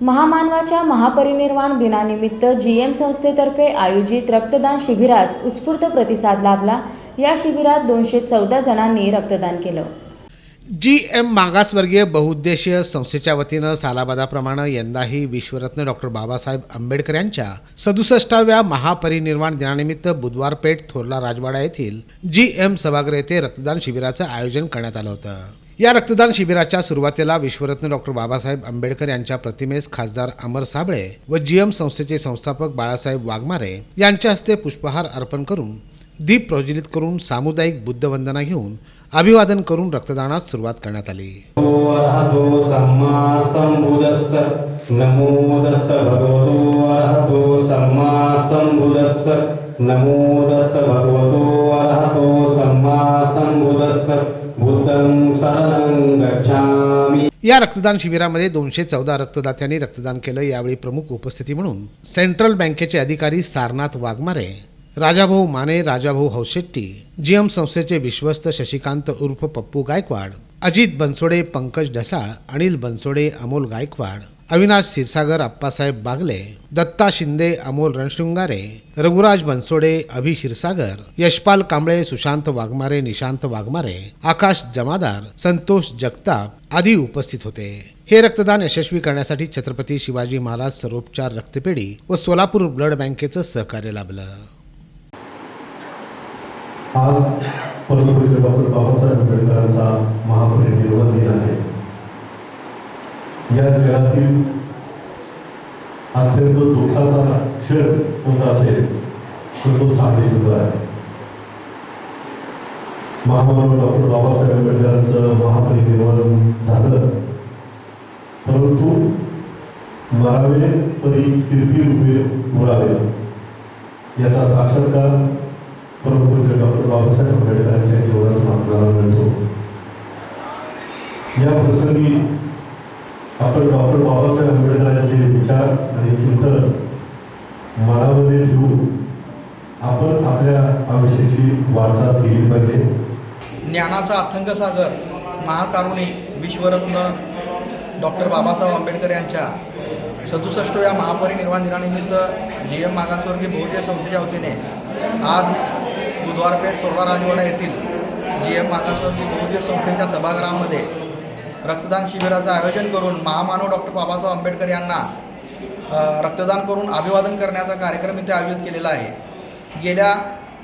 महामानवाच्या महापरिनिर्वाण दिनानिमित्त G M संस्थेतर्फे आयोजित रक्तदान शिबिरास उत्स्फूर्त प्रतिसाद लाभला. या शिबिरात दोनशे चौदा जणांनी रक्तदान केलं. जी एम मागासवर्गीय बहुउद्देशीय संस्थेच्या वतीनं सालाबादाप्रमाणे यंदाही विश्वरत्न डॉक्टर बाबासाहेब आंबेडकर यांच्या सदुसष्टाव्या महापरिनिर्वाण दिनानिमित्त बुधवार पेठ थोरला राजवाडा येथील जी एम सभागृह येथे रक्तदान शिबिराचं आयोजन करण्यात आलं होतं. या रक्तदान शिबिराच्या सुरुवातीला विश्वरत्न डॉक्टर बाबासाहेब आंबेडकर यांच्या प्रतिमेस खासदार अमर साबळे व जीएम संस्थेचे संस्थापक बाळासाहेब वाघमारे यांच्या हस्ते पुष्पहार अर्पण करून दीप प्रज्वलित करून सामुदायिक बुद्धवंदना घेऊन अभिवादन करून रक्तदानास सुरुवात करण्यात आली. नमो भगवतो नमो या रक्तदान शिबिरामध्ये दोनशे चौदा रक्तदात्यांनी रक्तदान केलं यावेळी प्रमुख उपस्थिती म्हणून सेंट्रल बँकेचे अधिकारी सारनाथ वाघमारे राजाभाऊ माने राजाभाऊ हौशेट्टी जीएम संस्थेचे विश्वस्त शशिकांत उर्फ पप्पू गायकवाड अजित बनसोडे पंकज ढसाळ अनिल बनसोडे अमोल गायकवाड अविनाश क्षीरसागर अप्पासाहेब बागले दत्ता शिंदे अमोल रणशृंगारे रघुराज बनसोडे अभि क्षीरसागर यशपाल कांबळे सुशांत वाघमारे निशांत वाघमारे आकाश जमादार संतोष जगताप आदी उपस्थित होते. हे रक्तदान यशस्वी करण्यासाठी छत्रपती शिवाजी महाराज सर्वोपचार रक्तपेढी व सोलापूर ब्लड बँकेचं सहकार्य लाभलं. आज परमपूज्य डॉक्टर बाबासाहेब आंबेडकरांचा महापरिनिर्वाण दिन आहे. या जगातील अत्यंत दुःखाचा क्षण कोणता असेल तर तो साखळी सत्र आहे. महामानव डॉक्टर बाबासाहेब आंबेडकरांचं महापरिनिर्वाण झालं. परंतु मरावे तरी कीर्ती रुपये उरावे याचा साक्षात्कार परमपूज्य डॉक्टर बाबासाहेब आंबेडकरांच्या जीवनातून आपल्याला मिळतो. या प्रसंगी आपण डॉक्टर बाबासाहेब आंबेडकरांचे विचार आणि चिंतन मनामध्ये घेऊन आपण आपल्या आयुष्याची वाटचाल केली पाहिजे. ज्ञानाचा अथंग सागर महाकारुणी विश्वरत्न डॉक्टर बाबासाहेब आंबेडकर यांच्या सदुसष्टव्या महापरिनिर्वाण दिनानिमित्त जी एम मागासवर्गीय बहुजय संस्थेच्या वतीने आज द्वारपेठ सोळा राजवाडा येथील जी एम मागासवर्गीय बहुजन संस्थेच्या सभागृहामध्ये रक्तदान शिबिराचं आयोजन करून महामानव डॉक्टर बाबासाहेब आंबेडकर यांना रक्तदान करून अभिवादन करण्याचा कार्यक्रम इथे आयोजित केलेला आहे. गेल्या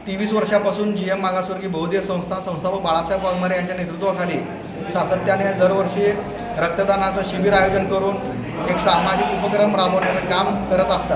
तेवीस वर्षापासून जी एम मागासवर्गीय बहुदेव संस्था संस्थापक बाळासाहेब वाघमारे यांच्या नेतृत्वाखाली सातत्याने दरवर्षी रक्तदानाचं शिबिर आयोजन करून एक सामाजिक उपक्रम राबवण्याचं काम करत असतात.